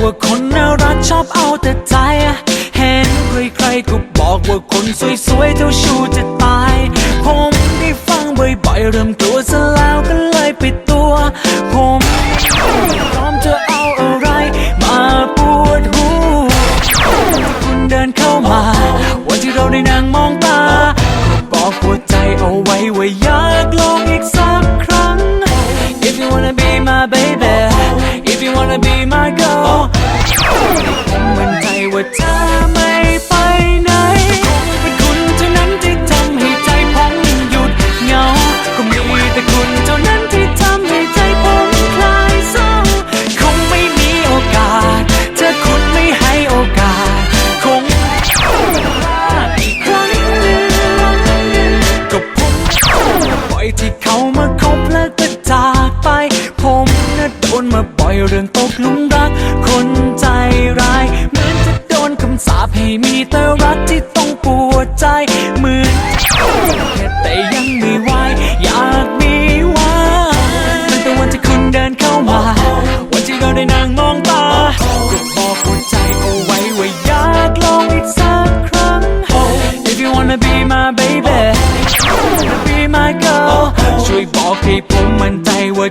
ว่าคนน่ารักชอบเอาแต่ใจ เห็นใครๆก็บอกว่าคนสวยๆเจ้าชู้จะตาย ผมได้ฟังบ่อยๆเริ่มกลัวซะแล้วก็เลยปิดตัว ผมพร้อมจะเอาอะไร มาปวดหูคุณเดินเข้ามา วันที่เราได้นั่งมองตาก็บอกหัวใจเอาไว้ว่าอยากลองอีกสักครั้ง If you wanna be my baby you wanna be my girl ให้มีแต่รักที่ต้องปวดใจเหมือนแค่แต่ยังไม่ไหวอยากมีวันตั้งแต่วันที่คุณเดินเข้ามา วันที่เราได้นั่งมองตาก็บอกหัวใจเอาไว้ว่าอยากลองอีกสักครั้ง If you wanna be my baby wanna be my girl ช่วยบอกให้ผมมั่นใจว่า